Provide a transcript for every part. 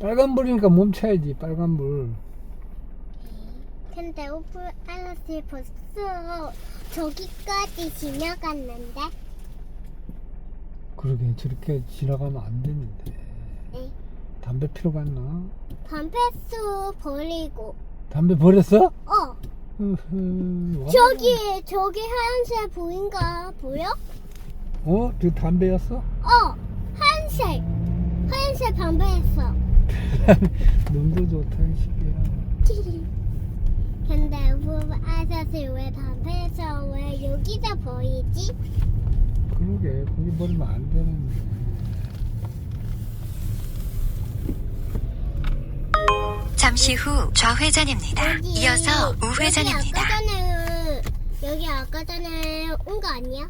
빨간불이니까 멈춰야지 빨간불 근데 오프 아저씨 벌써 저기까지 지나갔는데? 그러게 저렇게 지나가면 안 되는데 네. 담배 피러 갔나? 반패스 버리고. 담배 버렸어? 어, 으흐, 와. 저기, 저기 하얀색 보인가? 보여? 어? 저 담배였어? 어, 하얀색. 하얀색 반패했어. 눈도 좋다 이 시기야 근데 아저씨 왜 반패해서 왜 여기다 보이지? 그러게 거기 버리면 안 되는데 잠시 후 좌회전입니다. 여기, 이어서 우회전입니다. 아까 전에, 여기 아까 전에 온 거 아니야?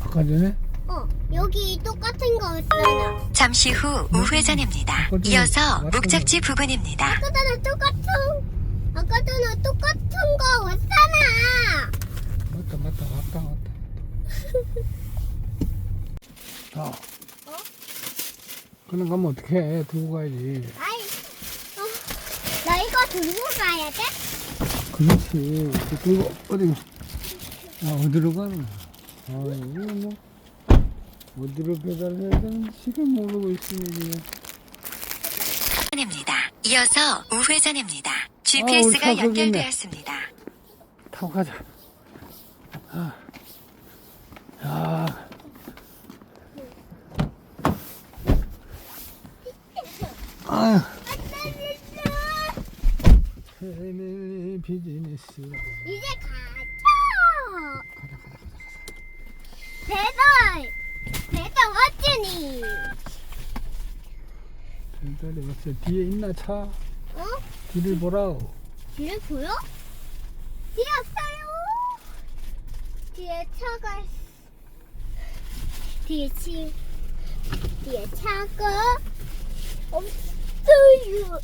아까 전에? 어, 여기 똑같은 거 있잖아. 잠시 후 우회전입니다. 이어서 목적지 부근입니다. 아까 전에 똑같은, 아까 전에 똑같은 거 왔잖아. 맞다 맞다 왔다 왔다 자 어? 그냥 가면 어떡해 두고 가야지 아이, 어, 나 이거 들고 가야 돼? 그렇지 그리고 어디 아 어디로 가는 아 이거 뭐 어디로 배달해야 되는지 지금 모르고 그냥 입니다. 이어서 우회전입니다. GPS가 있네. 연결되었습니다. 타고 가자 아, 야 패밀리 비즈니스 이제 가자. 배달, 배달 왔지니. 왔어 뒤에 있나 차 어? 뒤를 보라오 뒤에 보여? 뒤에 없어요. 뒤에 차가 있- 뒤에 치 뒤에 차가 없어요.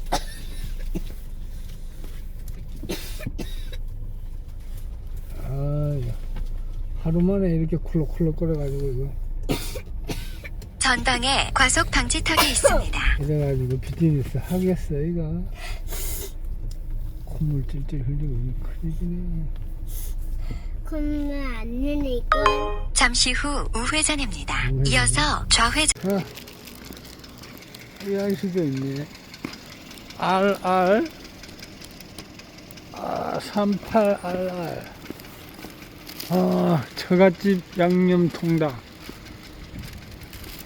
아야 하루 만에 이렇게 쿨럭쿨럭 거려가지고 이거 전방에 과속 방지턱이 있습니다. 그래가지고 비즈니스 하겠어 이거 콧물 찔찔 흘리고 이거 큰일이네 그러면 안 내니까 잠시 후 우회전입니다. 우회전. 이어서 좌회전. 아, 이 아이스도 있네. RR 아, 38RR 아, 처갓집 양념 통닭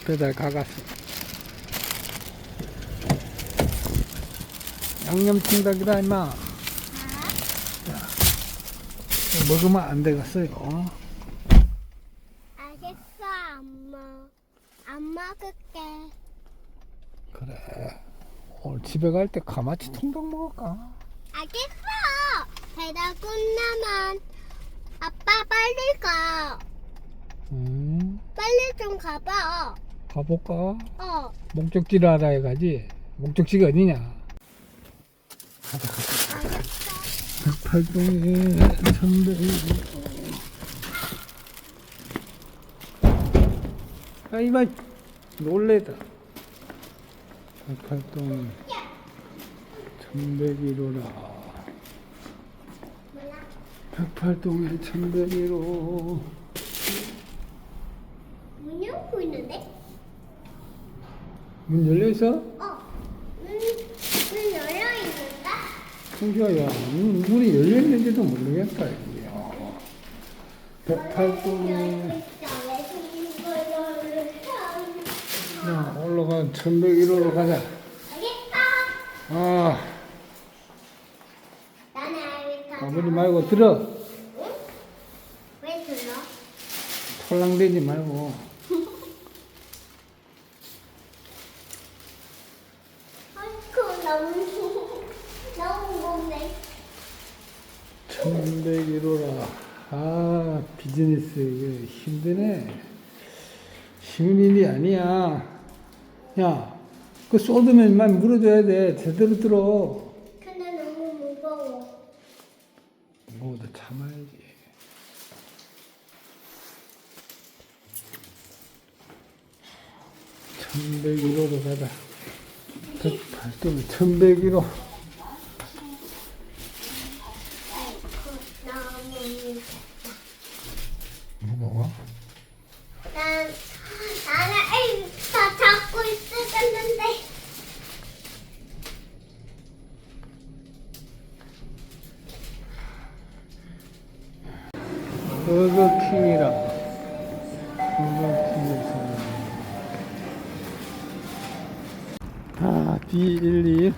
배달 가갔어. 양념 통닭이다 임마. 자, 먹으면 안 되겠어요. 알겠어 엄마 안 먹을게 그래. 오늘 집에 갈 때 가마치 통닭 먹을까? 알겠어 배달 끝나면 아빠 빨리 가 음, 빨리 좀 가봐 가볼까? 어 목적지를 알아야 가지. 목적지가 어디냐? 팔동에 천대. 아, 이마 놀래다. 팔동 천백이로라. 백팔동에 천백이로. 문 열고 있는데? 문 열려 있어? 어 문, 문 열려 있는데? 성규야, 문, 문이 열려 있는지도 모르겠다. 이게. 어. 백팔동에. 야, 올라가 1101호로 가자. 알겠어 아, 나는 알겠어 아버지 말고 들어. 왜 들어? 톨랑대지 말고. 아이고 너무 너무 무겁네 1101호라. 아, 비즈니스, 이거 힘드네. 쉬운 일이 아니야. 야, 그 쏟으면 만 물어줘야 돼. 제대로 들어. 근데 너무 무거워 뭐도 참아야지. 천백일호로 가자. 108점 1101호 너무 D11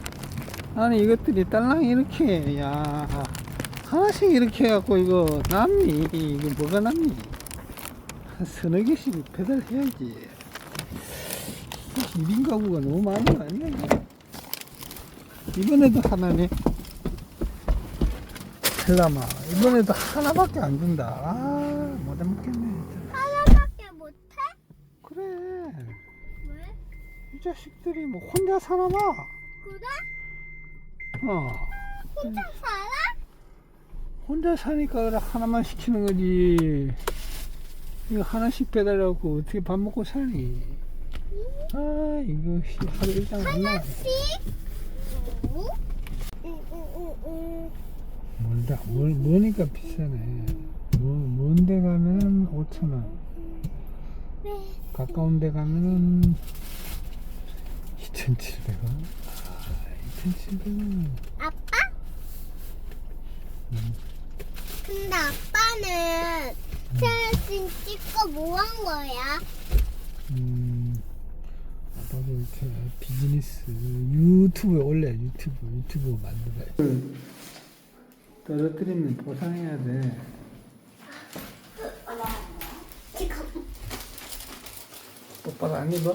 아니 이것들이 딸랑 이렇게 야 하나씩 이렇게 해갖고 이거 남미 이거 뭐가 남미 한 서너 개씩 배달해야지. 1인 가구가 너무 많은 거 아니야 이번에도 하나네. 클라마. 이번에도 하나밖에 안 준다. 아 못해 먹겠네. 자식들이 뭐 혼자 사나 봐 그래? 어. 혼자 살아? 혼자 사니까 하나만 시키는 거지 이거 하나씩 배달하고 어떻게 밥 먹고 사니 아 이거 씨, 하루 일당 안 나가 하나씩? 응? 응, 응, 응, 응. 멀다 멀, 머니까 비싸네 뭐, 먼데 가면은 5천원 왜? 가까운 데 가면은 2,700원 아 2,700원 아빠? 응. 근데 아빠는 사진 찍고 뭐 한 거야? 음, 아빠도 이렇게 비즈니스 유튜브에 올려 유튜브 유튜브 만들어 떨어뜨리면 보상해야 돼 지금 똑바로 안 입어?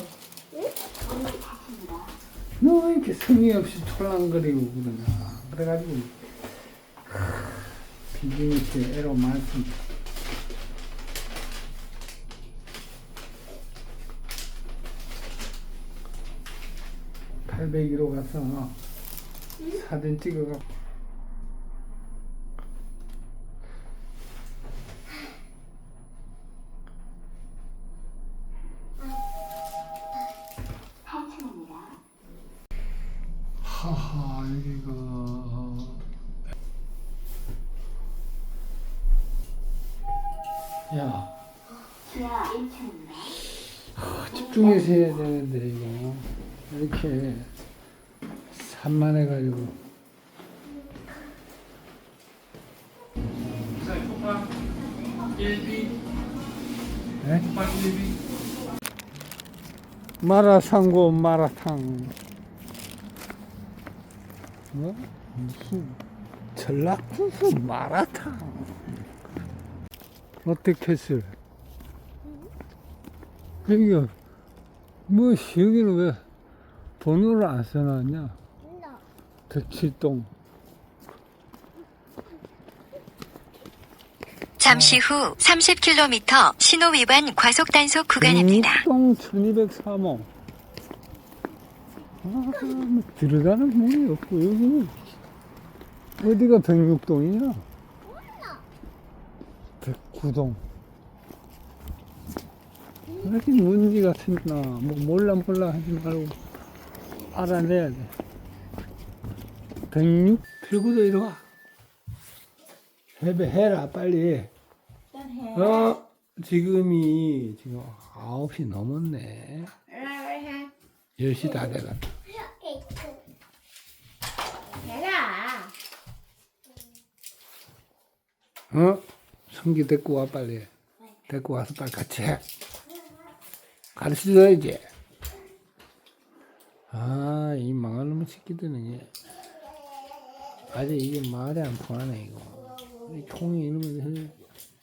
너 왜 이렇게 성의 없이 촐랑거리고 그러냐 그래가지고 비즈니스에 애로 많습니다. 801호 가서 사진 찍어가 하 야. 아, 집중해서 해야 되는데 이거. 이렇게 산만해가지고. 네? 마라상고 마라탕. 뭐? 무슨 전락주스 마라탕 롯데캐슬 여기가 뭐 여기는 왜 번호를 안 써놨냐? 백칠동. 잠시 후 30km 신호 위반 과속 단속 구간입니다. 백육동 1203호. 아, 뭐 들어가는 문이 없고 여기는 어디가 백육동이냐? 백 구동. 이렇게 문제가 생기나 뭐 몰라 몰라 하지 말고 알아내야 돼. 백육? 필구도 이리 와. 해배해라 빨리. 어 지금이 지금 9시 넘었네. 10시 다 있고 어? 성기 데리고 와 빨리. 데리고 와서 빨리 같이 해. 가르쳐줘야지 아 이 망할 놈의 새끼들은 얘 아직 이게 말이 안 통하네 이거. 이 통이 이놈의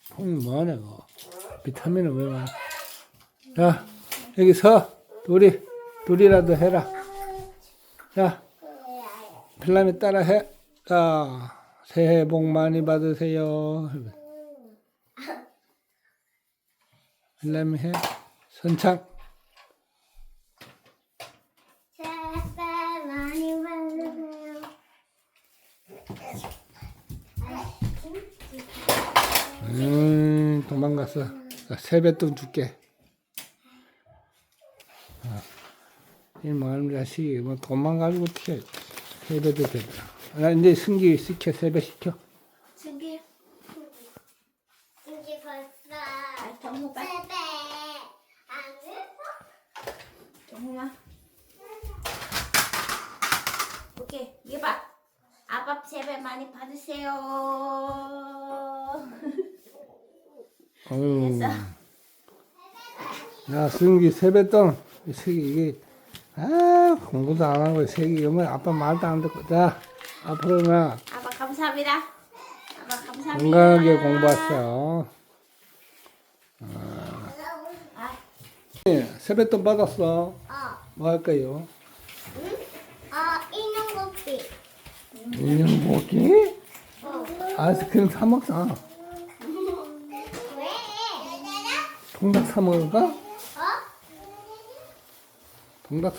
통이 뭐하네 이거. 비타민은 왜 많아? 야 여기 서. 둘이 둘이라도 해라. 야 필라미 따라 해. 자, 새해 복 많이 받으세요. 필라미 해. 선창. 음, 도망갔어. 자, 세뱃돈 줄게. 아, 이 망하는 자식이 뭐 돈만 가지고 어떻게 세배도 되더라. 나 이제 승기 시켜 세배 시켜. 승기 이제 벌써 아 정우 빨리 세배 안 했어? 정우야 오케이 이거 봐 아빠 세배 많이 어유. 됐어. 야, 승기 세뱃돈. 이 새끼, 이게, 아, 공부도 안 하고, 이 새끼, 이거 아빠 말도 안 듣고. 자, 앞으로는 아빠 감사합니다 아빠 감사합니다 건강하게 공부하세요. 아, 예, 세뱃돈 받았어. 어. 뭐 할까요? 응? 어, 인형 뽑기. 인형 먹기? 어. 아이스크림 사 먹자. 왜? 통닭 사 먹을까? 어? 통닭